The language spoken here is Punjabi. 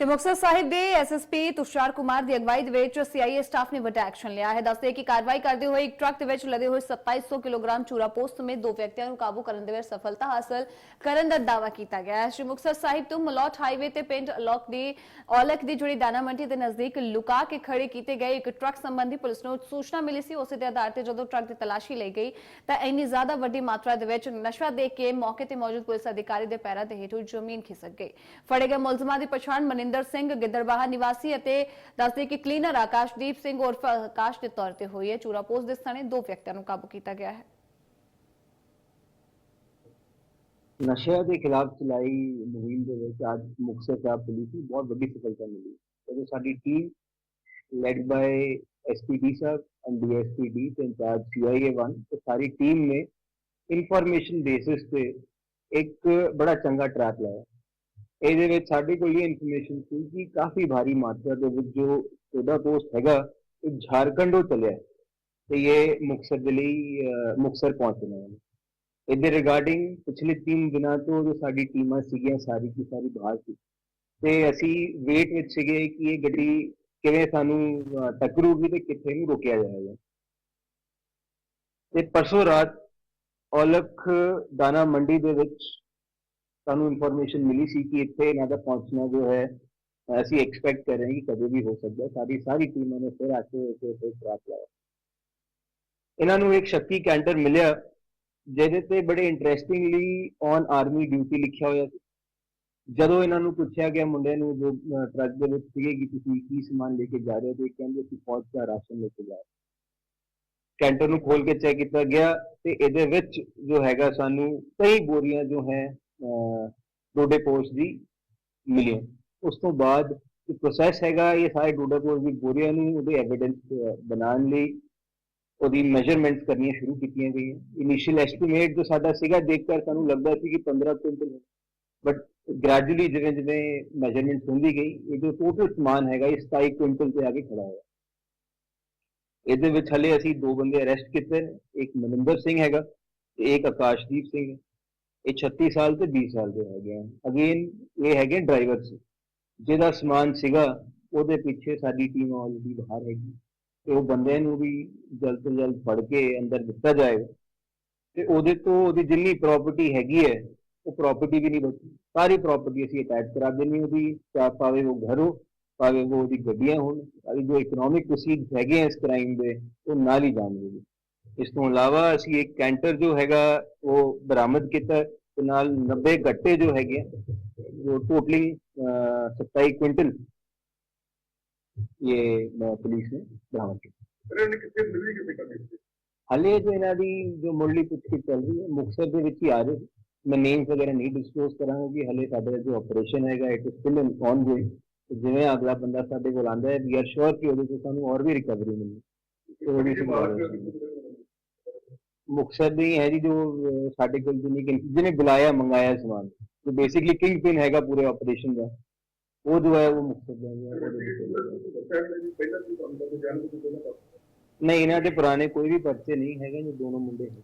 ਤੇ ਮੁਕਤਸਰ ਸਾਹਿਬ ਦੇ ਐਸਐਸਪੀ ਤੁਸ਼ਾਰ ਕੁਮਾਰ ਦੀ ਅਗਵਾਈ ਦੇ ਵਿੱਚ ਸੀਆਈਏ ਸਟਾਫ ਨੇ ਵੱਡਾ ਐਕਸ਼ਨ ਲਿਆ ਹੈ। ਦੱਸਦੇ ਕਿ ਕਾਰਵਾਈ ਕਰਦੇ ਹੋਏ ਇੱਕ ਟਰੱਕ ਦੇ ਵਿੱਚ ਲਦੇ ਹੋਏ 2700 ਕਿਲੋਗ੍ਰਾਮ ਚੂਰਾ ਪੋਸਟ ਸਮੇਤ ਦੋ ਵਿਅਕਤੀਆਂ ਨੂੰ ਕਾਬੂ ਕਰਨ ਦੇ ਵਿੱਚ ਸਫਲਤਾ ਹਾਸਲ ਕਰਨ ਦਾ ਦਾਅਵਾ ਕੀਤਾ ਗਿਆ ਹੈ। ਸ਼੍ਰੀ ਮੁਕਤਸਰ ਸਾਹਿਬ ਤੋਂ ਮਲੌਟ ਹਾਈਵੇ ਤੇ ਪਿੰਡ ਅਲੋਕ ਦੀ ਔਲਖ ਦੀ ਜੁੜੀ ਦਾਣਾ ਮੰਡੀ ਦੇ ਨਜ਼ਦੀਕ ਲੁਕਾ ਕੇ ਖੜੇ ਕੀਤੇ ਗਏ ਇੱਕ ਟਰੱਕ ਸੰਬੰਧੀ ਪੁਲਿਸ ਨੂੰ ਸੂਚਨਾ ਮਿਲੀ ਸੀ। ਉਸੇ ਦੇ ਆਧਾਰ ਤੇ ਜਦੋਂ ਟਰੱਕ ਦੀ ਤਲਾਸ਼ੀ ਲਈ ਗਈ ਤਾਂ ਇੰਨੀ ਜ਼ਿਆਦਾ ਵੱਡੀ ਮਾਤਰਾ ਦੇ ਵਿੱਚ ਨਸ਼ਾ ਦੇਖ ਕੇ ਮੌਕੇ ਤੇ ਮੌਜੂਦ ਪੁਲਿਸ ਅਧਿਕਾਰੀ ਦੇ ਪੈਰਾਂ ਦੇ ਹੇਠੋਂ ਜ਼ਮੀਨ ਖਿਸਕ ਗਈ। ਫੜੇ ਗਏ ਮੁਲਜ਼ਮਾਂ ਦੀ ਪਛਾਣ ਮਨਿੰਦਰ ਸਿੰਘ ਗਿੱਦੜਬਾਹਾ ਨਿਵਾਸੀ ਅਤੇ ਦੱਸਦੇ ਕਿ ਕਲੀਨਰ ਆਕਾਸ਼ਦੀਪ ਸਿੰਘ ਉਰਫ ਆਕਾਸ਼ ਦੇ ਤੌਰ ਤੇ ਹੋਈ ਹੈ। ਚੂਰਾ ਪੋਸਟ ਦੇ ਸਥਾਨੇ ਦੋ ਵਿਅਕਤੀਆਂ ਨੂੰ ਕਾਬੂ ਕੀਤਾ ਗਿਆ ਹੈ। ਨਸ਼ਿਆਂ ਦੇ ਖਿਲਾਫ ਚਲਾਈ ਮੁਹਿੰਮ ਦੇ ਵਿੱਚ ਅੱਜ ਮੁਕਤਸਰ ਸਾਹਿਬ ਪੁਲਿਸ ਨੂੰ ਬਹੁਤ ਵੱਡੀ ਸਫਲਤਾ ਮਿਲੀ। ਜਦੋਂ ਸਾਡੀ ਟੀਮ ਲੈਡ ਬਾਈ ਐਸਪੀਡੀ ਸਾਹਿਬ ਐਂਡ ਡੀਐਸਪੀ ਡੀ ਤੇ ਇੰਚਾਰਜ ਸੀਆਈਏ 1 ਤੇ ਸਾਰੀ ਟੀਮ ਨੇ ਇਨਫੋਰਮੇਸ਼ਨ ਬੇਸਿਸ ਤੇ ਇੱਕ ਬੜਾ ਚੰਗਾ ਟਰੈਕ ਲਾਇਆ। ਇਹਦੇ ਵਿੱਚ ਸਾਡੇ ਕੋਲ ਇਹ ਇਨਫੋਰਮੇਸ਼ਨ ਸੀ ਕਿ ਕਾਫੀ ਭਾਰੀ ਮਾਤਰਾ ਦੇ ਵਿੱਚ ਜੋ ਉਹਦਾ ਪੋਸਟ ਹੈਗਾ ਇਹ ਝਾਰਖੰਡੋਂ ਚੱਲਿਆ ਤੇ ਇਹ ਮੁਕਤਸਰ ਦੇ ਲਈ ਅਹ, ਮੁਕਤਸਰ ਪਹੁੰਚਣਾ ਹੈ ਇਹਦੇ ਰਿਗਾਰਡਿੰਗ ਪਿਛਲੇ 3 ਦਿਨਾਂ ਤੋਂ ਜੋ ਸਾਡੀ ਟੀਮਾਂ ਸੀਗੀਆਂ ਸਾਰੀ ਦੀ ਸਾਰੀ ਬਾਹਰ ਸੀ। ਤੇ ਅਸੀਂ ਵੇਟ ਵਿੱਚ ਸੀਗੇ ਕਿ ਇਹ ਗੱਡੀ ਕਿਵੇਂ ਸਾਨੂੰ ਟੱਕਰੂਗੀ ਤੇ ਕਿੱਥੇ ਨੂੰ ਰੋਕਿਆ ਜਾਏਗਾ। ਤੇ ਪਰਸੋਂ ਰਾਤ ਔਲਖ ਦਾਣਾ ਮੰਡੀ ਦੇ ਵਿੱਚ ਸਾਨੂੰ ਇਨਫੋਰਮੇਸ਼ਨ ਮਿਲੀ ਸੀ ਕਿ ਇੱਥੇ ਇਹਨਾਂ ਦਾ ਪਹੁੰਚਣਾ ਜੋ ਹੈ, ਅਸੀਂ ਐਕਸਪੈਕਟ ਕਰ ਰਹੇ ਹਾਂ ਕਿ ਕਦੇ ਵੀ ਹੋ ਸਕਦਾ ਸਾਡੀ ਸਾਰੀ ਟੀਮਾਂ ਨੇ ਫਿਰ ਆ ਕੇ ਇੱਥੇ ਟਰੈਕ ਲਾਇਆ। ਇਹਨਾਂ ਨੂੰ ਇੱਕ ਸ਼ਕਤੀ ਕੈਂਟਰ ਮਿਲਿਆ, ਜਿਹਦੇ ਤੇ ਬੜੇ ਇੰਟਰਸਟਿੰਗਲੀ ਔਨ ਆਰਮੀ ਡਿਊਟੀ ਲਿਖਿਆ ਹੋਇਆ ਸੀ। ਜਦੋਂ ਇਹਨਾਂ ਨੂੰ ਪੁੱਛਿਆ ਗਿਆ ਮੁੰਡੇ ਨੂੰ, ਜੋ ਟਰੱਕ ਦੇ ਵਿੱਚ ਸੀਗੇ ਕਿ ਤੁਸੀਂ ਕੀ ਸਮਾਨ ਲੈ ਕੇ ਜਾ ਰਹੇ ਹੋ, ਤੇ ਕਹਿੰਦੇ ਅਸੀਂ ਫੌਜ ਦਾ ਰਾਸ਼ਨ ਲੈ ਕੇ ਜਾ ਰਹੇ ਕੈਂਟਰ ਨੂੰ ਖੋਲ ਕੇ ਚੈੱਕ ਕੀਤਾ ਗਿਆ ਤੇ ਇਹਦੇ ਵਿੱਚ ਜੋ ਹੈਗਾ ਸਾਨੂੰ ਕਈ ਬੋਰੀਆਂ ਜੋ ਹੈ ਡੋਡੇ ਪੋਸਟ ਦੀ ਮਿਲੀਆਂ ਉਸ ਤੋਂ ਬਾਅਦ ਜੋ ਪ੍ਰੋਸੈਸ ਹੈਗਾ, ਇਹ ਸਾਰੇ ਡੋਡੇ ਪੋਸਟ ਦੀ ਬੋਰੀਆਂ ਨੂੰ ਉਹਦੇ ਐਵੀਡੈਂਸ ਬਣਾਉਣ ਲਈ ਉਹਦੀ ਮੈਜ਼ਰਮੈਂਟਸ ਕਰਨੀਆਂ ਸ਼ੁਰੂ ਕੀਤੀਆਂ ਗਈਆਂ। ਇਨੀਸ਼ੀਅਲ ਐਸਟੀਮੇਟ ਜੋ ਸਾਡਾ ਸੀਗਾ ਦੇਖ ਕੇ ਸਾਨੂੰ ਲੱਗਦਾ ਸੀ ਕਿ 15 ਕੁਇੰਟਲ ਬਟ ਗ੍ਰੈਜੂਅਲੀ ਜਿਵੇਂ ਜਿਵੇਂ ਮੈਜ਼ਰਮੈਂਟਸ ਹੁੰਦੀ ਗਈ ਇਹ ਜੋ ਟੋਟਲ ਸਮਾਨ ਹੈਗਾ, ਇਹ 27 ਕੁਇੰਟਲ ਤੇ ਆ ਕੇ ਖੜਾ ਹੋਇਆ। ਇਹਦੇ ਵਿੱਚ ਹਲੇ ਅਸੀਂ ਦੋ ਬੰਦੇ ਅਰੈਸਟ ਕੀਤੇ ਨੇ, ਇੱਕ ਮਨਿੰਦਰ ਸਿੰਘ ਹੈਗਾ ਤੇ ਇੱਕ ਆਕਾਸ਼ਦੀਪ ਸਿੰਘ। ਹੈ ਇਹ 36 ਸਾਲ ਤੇ 20 ਸਾਲ ਦੇ ਹੈਗੇ ਆ। ਅਗੇਨ ਇਹ ਹੈਗੇ ਡਰਾਈਵਰ ਸੀ ਜਿਹਦਾ ਸਮਾਨ ਸੀਗਾ, ਉਹਦੇ ਪਿੱਛੇ ਸਾਡੀ ਟੀਮ ਆਲਰੇਡੀ ਬਾਹਰ ਹੈਗੀ। ਤੇ ਉਹ ਬੰਦੇ ਨੂੰ ਵੀ ਜਲਦ ਤੋਂ ਜਲਦ ਫੜ ਕੇ ਅੰਦਰ ਦਿੱਤਾ ਜਾਏਗਾ ਤੇ ਉਹਦੇ ਤੋਂ ਉਹਦੀ ਜਿੰਨੀ ਪ੍ਰਾਪਰਟੀ ਹੈਗੀ ਹੈ, ਉਹ ਪ੍ਰਾਪਰਟੀ ਵੀ ਨਹੀਂ ਬਚੀ। ਸਾਰੀ ਪ੍ਰਾਪਰਟੀ ਅਸੀਂ ਅਟੈਚ ਕਰਾ ਦੇਣੀ ਉਹਦੀ। ਚਾਹ ਭਾਵੇਂ ਉਹ ਘਰ ਹੋ ਭਾਵੇਂ ਉਹ ਉਹਦੀ ਗੱਡੀਆਂ ਹੋਣ। ਸਾਰੀ ਜੋ ਇਕਨੋਮਿਕ ਪ੍ਰੋਸੀਡ ਹੈਗੇ ਆ ਇਸ ਕ੍ਰਾਈਮ ਦੇ, ਉਹ ਨਾਲ ਹੀ ਜਾਣਗੇ। ਇਸ ਤੋਂ ਇਲਾਵਾ ਅਸੀਂ ਇੱਕ ਕੈਂਟਰ ਜੋ ਹੈਗਾ ਉਹ ਬਰਾਮਦ ਕੀਤਾ ਤੇ ਨਾਲ 90 ਗੱਟੇ ਜੋ ਹੈਗੇ ਜੋ ਟੋਟਲੀ 27 ਕੁਇੰਟਲ ਇਹ ਪੁਲਿਸ ਨੇ ਬਰਾਮਦ ਕੀਤਾ। ਹਾਲੇ ਜੋ ਇਹਨਾਂ ਦੀ ਜੋ ਮੁੱਢਲੀ ਪੁੱਛਗਿੱਛ ਚੱਲ ਰਹੀ ਹੈ ਮੁਕਤਸਰ ਦੇ ਵਿੱਚ ਹੀ ਆ ਰਹੇ। ਮੈਂ ਨੇਮਸ ਵਗੈਰਾ ਨਹੀਂ ਡਿਸਕਲੋਜ਼ ਕਰਾਂਗਾ ਕਿ ਹਾਲੇ ਸਾਡਾ ਜੋ ਆਪਰੇਸ਼ਨ ਹੈਗਾ it is still in ongoing ਜਿਵੇਂ ਅਗਲਾ ਬੰਦਾ ਸਾਡੇ ਕੋਲ ਆਂਦਾ ਹੈ ਵੀ ਆਰ ਸ਼ੋਰ ਕਿ ਉਹਦੇ ਤੋਂ ਸਾਨੂੰ ਹੋਰ ਵੀ ਰਿਕਵਰੀ ਮਿਲੇ ਤੇ ਉਹਦੀ ਸੰਭਾਲ ਹੈ। ਮੁਕਤਸਰ ਦੀ ਹੈ ਜੀ ਜੋ ਸਾਡੇ ਕੋਲ ਜਿਹਨੇ ਕਿ ਜਿਹਨੇ ਬੁਲਾਇਆ ਮੰਗਾਇਆ ਸਮਾਨ। ਜੋ ਬੇਸਿਕਲੀ ਕਿੰਗ ਪਿਨ ਹੈਗਾ ਪੂਰੇ ਆਪਰੇਸ਼ਨ ਦਾ। ਉਹ ਜੋ ਹੈ ਉਹ ਮੁਕਤਸਰ ਦਾ ਤੋਂ ਨਹੀਂ ਇਹਨਾਂ ਦੇ ਪੁਰਾਣੇ ਕੋਈ ਵੀ ਪਰਚੇ ਨਹੀਂ ਹੈਗੇ ਜੋ ਦੋਨੋਂ ਮੁੰਡੇ ਹੈ